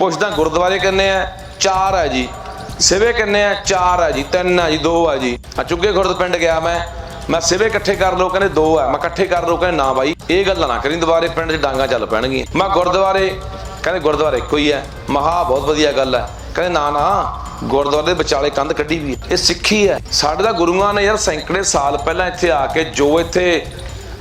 ਪੁੱਛਦਾ, ਗੁਰਦੁਆਰੇ ਕਿੰਨੇ ਆ? ਚਾਰ ਆ ਜੀ। ਸਿਵੇ ਕਿੰਨੇ ਆ? ਚਾਰ ਆ ਜੀ। ਤਿੰਨ ਆ ਜੀ, ਦੋ ਆ ਜੀ। ਆ ਚੁੱਗੇ ਖੁਰਦ ਪਿੰਡ ਗਿਆ ਮੈਂ। ਮੈਂ ਸਿਵੇ ਇਕੱਠੇ ਕਰ ਲੋ ਕਹਿੰਦੇ ਦੋ ਆ। ਮੈਂ ਇਕੱਠੇ ਕਰ ਲੋ ਕਹਿੰਦੇ ਨਾ ਬਾਈ, ਇਹ ਗੱਲ ਨਾ ਕਰੀ, ਦੁਬਾਰੇ ਪਿੰਡ 'ਚ ਡਾਂਗਾ ਚੱਲ ਪੈਣਗੀਆਂ। ਮੈਂ ਗੁਰਦੁਆਰੇ, ਕਹਿੰਦੇ ਗੁਰਦੁਆਰੇ ਇੱਕੋ ਹੀ ਹੈ ਮਹਾ ਬਹੁਤ ਵਧੀਆ ਗੱਲ ਹੈ ਕਹਿੰਦੇ ਨਾ ਨਾ, ਗੁਰਦੁਆਰੇ ਦੇ ਵਿਚਾਲੇ ਕੰਧ ਕੱਢੀ ਵੀ ਹੈ ਇਹ ਸਿੱਖੀ ਹੈ ਸਾਡੇ ਦਾ ਗੁਰੂਆਂ ਨੇ ਯਾਰ ਸੈਂਕੜੇ ਸਾਲ ਪਹਿਲਾਂ ਇੱਥੇ ਆ ਕੇ, ਜੋ ਇੱਥੇ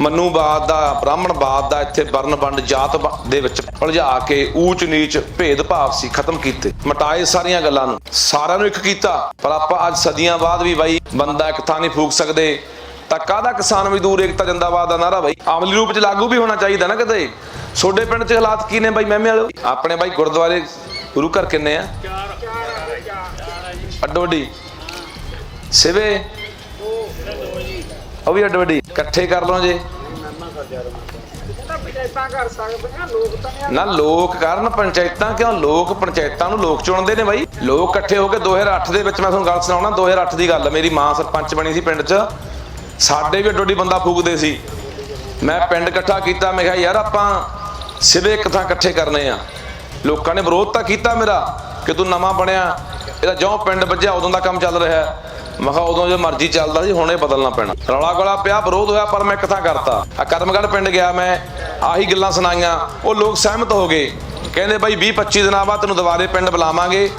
ਮਨੂਵਾਦ ਦਾ, ਬ੍ਰਾਹਮਣਵਾਦ ਦਾ ਇੱਥੇ ਵਰਨ ਜਾਤ ਦੇ ਵਿੱਚ ਉਲਝਾ ਕੇ ਊਚ ਨੀਚ ਭੇਦਭਾਵ ਸੀ, ਖਤਮ ਕੀਤੇ। ਮਟਾਏ ਸਾਰੀਆਂ ਗੱਲਾਂ ਨੂੰ। ਸਾਰਿਆਂ ਨੂੰ ਇੱਕ ਕੀਤਾ, ਪਰ ਆਪਾਂ ਅੱਜ ਸਦੀਆਂ ਬਾਅਦ ਵੀ ਬਾਈ, ਬੰਦਾ ਇੱਕ ਥਾਂ ਨਹੀਂ ਫੂਕ ਸਕਦੇ। ਤਾਂ ਕਾਹਦਾ ਕਿਸਾਨ ਮਜ਼ਦੂਰ ਏਕਤਾ ਜਿੰਦਾਬਾਦ ਦਾ ਨਾਰਾ ਬਾਈ? ਆਮਲੀ ਰੂਪ ਚ ਲਾਗੂ ਵੀ ਹੋਣਾ ਚਾਹੀਦਾ ਨਾ ਕਿਤੇ। ਛੋਡੇ ਪਿੰਡ ਚ ਹਾਲਾਤ ਕੀ ਨੇ ਬਾਈ ਮਹਿਮੇ ਵਾਲੋ? ਆਪਣੇ ਬਾਈ ਗੁਰਦੁਆਰੇ ਗੁਰੂ ਘਰ ਕਿੰਨੇ ਆ? ਅੱਡੋ ਅੱਡੀ ਸਿਵੇ? ਉਹ ਵੀ ਅੱਡੋ ਇਕੱਠੇ ਕਰ ਲਓ ਜੇ। ਪੰਚਾਇਤਾਂ ਕਰ ਸਕਦੇ ਲੋਕ ਤਾਂ ਨਹੀਂ ਨਾ ਲੋਕ ਕਰਨ ਪੰਚਾਇਤਾਂ ਕਿਉਂ? ਲੋਕ ਪੰਚਾਇਤਾਂ ਨੂੰ ਲੋਕ ਚੁਣਦੇ ਨੇ ਬਾਈ। ਲੋਕ ਇਕੱਠੇ ਹੋ ਕੇ 2008 ਦੇ ਵਿੱਚ ਮੈਂ ਤੁਹਾਨੂੰ ਗੱਲ ਸੁਣਾਉਣਾ 2008 ਦੀ ਗੱਲ। ਮੇਰੀ ਮਾਂ ਸਰਪੰਚ ਬਣੀ ਸੀ ਪਿੰਡ 'ਚ। ਸਾਡੇ ਵੀ ਡੋਡੀ ਬੰਦਾ ਫੂਕਦੇ ਸੀ। ਮੈਂ ਪਿੰਡ ਇਕੱਠਾ ਕੀਤਾ, ਮੈਂ ਕਿਹਾ, ਯਾਰ ਆਪਾਂ ਸਿਵੇ ਥਾਂ ਇਕੱਠੇ ਕਰਨੇ ਆ। ਲੋਕਾਂ ਨੇ ਵਿਰੋਧ ਤਾਂ ਕੀਤਾ ਮੇਰਾ ਕਿ ਤੂੰ ਨਵਾਂ ਬਣਿਆ, ਇਹਦਾ ਜਿਉਂ ਪਿੰਡ ਵੱਜਿਆ, ਉਦੋਂ ਦਾ ਕੰਮ ਚੱਲ ਰਿਹਾ। ਮੈਂ ਕਿਹਾ ਉਦੋਂ ਜੋ ਮਰਜ਼ੀ ਚੱਲਦਾ ਸੀ, ਹੁਣੇ ਬਦਲਣਾ ਪੈਣਾ। ਰੌਲਾ ਗੋਲਾ ਪਿਆ, ਵਿਰੋਧ ਹੋਇਆ, ਪਰ ਮੈਂ ਇੱਕ ਕਰਤਾ। ਆ ਕਰਮਗੜ ਪਿੰਡ ਗਿਆ ਮੈਂ, ਆਹੀ ਗੱਲਾਂ ਸੁਣਾਈਆਂ। ਉਹ ਲੋਕ ਸਹਿਮਤ ਹੋ ਗਏ। ਕਹਿੰਦੇ ਬਾਈ 20 25 ਦਿਨਾਂ ਬਾਅਦ ਤੈਨੂੰ ਦੁਬਾਰੇ ਪਿੰਡ ਬੁਲਾਵਾਂਗੇ।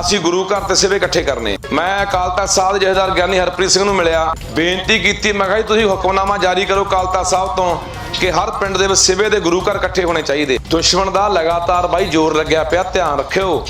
ਅਸੀਂ ਗੁਰੂ ਘਰ ਤੇ ਸਿਵੇ ਇਕੱਠੇ ਕਰਨੇ। ਮੈਂ ਅਕਾਲ ਤਖਤ ਸਾਹਿਬ ਦੇ ਜਥੇਦਾਰ ਗਿਆਨੀ ਹਰਪ੍ਰੀਤ ਸਿੰਘ ਨੂੰ ਮਿਲਿਆ। ਬੇਨਤੀ ਕੀਤੀ, ਮੈਂ ਕਿਹਾ ਜੀ, ਤੁਸੀਂ ਹੁਕਮਨਾਮਾ ਜਾਰੀ ਕਰੋ ਅਕਾਲ ਤਖਤ ਸਾਹਿਬ ਤੋਂ ਕਿ ਹਰ ਪਿੰਡ ਦੇ ਵਿੱਚ ਸਿਵੇ ਦੇ ਗੁਰੂ ਘਰ ਇਕੱਠੇ ਹੋਣੇ ਚਾਹੀਦੇ। ਦੁਸ਼ਮਣ ਦਾ ਲਗਾਤਾਰ ਬਾਈ ਜ਼ੋਰ ਲੱਗਿਆ ਪਿਆ, ਧਿਆਨ ਰੱਖਿਓ।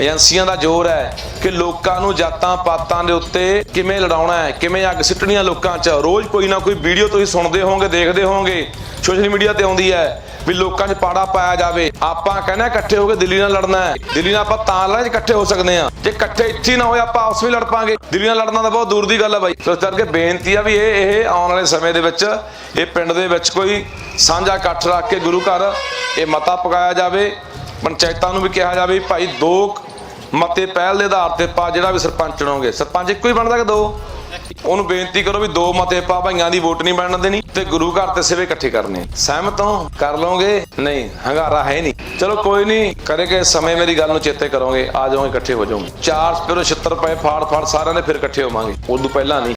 ਏਜੰਸੀਆਂ ਦਾ ਜ਼ੋਰ ਹੈ। ਕਿ ਲੋਕਾਂ ਨੂੰ ਜਾਤਾਂ ਪਾਤਾਂ ਦੇ ਉੱਤੇ ਕਿਵੇਂ ਲੜਾਉਣਾ ਹੈ, ਕਿਵੇਂ ਅੱਗ ਸਿੱਟਣੀਆਂ ਲੋਕਾਂ 'ਚ? ਰੋਜ਼ ਕੋਈ ਨਾ ਕੋਈ ਵੀਡੀਓ ਤੁਸੀਂ ਸੁਣਦੇ ਹੋਵੋਗੇ, ਦੇਖਦੇ ਹੋਵੋਗੇ ਸੋਸ਼ਲ ਮੀਡੀਆ ਤੇ ਆਉਂਦੀ ਹੈ ਵੀ ਲੋਕਾਂ 'ਚ ਪਾੜਾ ਪਾਇਆ ਜਾਵੇ। ਆਪਾਂ ਕਹਿੰਦੇ ਇਕੱਠੇ ਹੋ ਕੇ ਦਿੱਲੀ ਨਾਲ ਲੜਨਾ ਹੈ। ਦਿੱਲੀ ਨਾਲ ਆਪਾਂ ਤਾਂ ਲੜਾਂਗੇ ਇਕੱਠੇ ਹੋ ਸਕਦੇ ਹਾਂ। ਜੇ ਇਕੱਠੇ ਇੱਥੇ ਨਾ ਹੋਏ, ਆਪਾਂ ਆਪਸ ਵਿੱਚ ਲੜ ਪਾਂਗੇ। ਦਿੱਲੀ ਨਾਲ ਲੜਨਾ ਤਾਂ ਬਹੁਤ ਦੂਰ ਦੀ ਗੱਲ ਹੈ ਬਾਈ। ਸੋ ਇਸ ਕਰਕੇ ਬੇਨਤੀ ਆ ਵੀ ਇਹ ਇਹ ਆਉਣ ਵਾਲੇ ਸਮੇਂ ਦੇ ਵਿੱਚ, ਇਹ ਪਿੰਡ ਦੇ ਵਿੱਚ ਕੋਈ ਸਾਂਝਾ ਇਕੱਠ ਰੱਖ ਕੇ ਗੁਰੂ ਘਰ ਇਹ ਮਤਾ ਪਕਾਇਆ ਜਾਵੇ। ਪੰਚਾਇਤਾਂ ਨੂੰ ਵੀ ਕਿਹਾ ਜਾਵੇ ਭਾਈ ਦੋ ਮਤੇ ਪਹਿਲ ਦੇ ਆਧਾਰ ਤੇ ਪਾ ਜਿਹੜਾ ਵੀ ਸਰਪੰਚ ਚੁਣੋਗੇ। ਸਰਪੰਚ ਇੱਕੋ ਹੀ ਬਣਦਾ ਕਿ ਦੋ? ਉਹਨੂੰ ਬੇਨਤੀ ਕਰੋ ਵੀ ਦੋ ਮਤੇ ਪਾ, ਭਾਈਆਂ ਦੀ ਵੋਟ ਨਹੀਂ ਬਣਨ ਦੇਣੀ ਤੇ ਗੁਰੂ ਘਰ ਤੇ ਸਿਵੇ ਇਕੱਠੇ ਕਰਨੇ। ਸਹਿਮਤ ਹੋ? ਕਰ ਲਓਗੇ? ਨਹੀਂ, ਹੰਗਾਰਾ ਹੈ ਨਹੀਂ। ਚਲੋ ਕੋਈ ਨਹੀਂ ਕਰੇਗੇ ਸਮੇਂ ਮੇਰੀ ਗੱਲ ਨੂੰ ਚੇਤੇ ਕਰੋਗੇ, ਆ ਜਾਓਗੇ, ਇਕੱਠੇ ਹੋ ਜਾਓਗੇ। ਚਾਰ ਸਪਿਰੋ 76 ਰੁਪਏ ਫਾੜ ਫਾੜ ਸਾਰਿਆਂ ਦੇ ਫਿਰ ਇਕੱਠੇ ਹੋਵਾਂਗੇ। ਉਦੋਂ ਪਹਿਲਾਂ ਨਹੀਂ।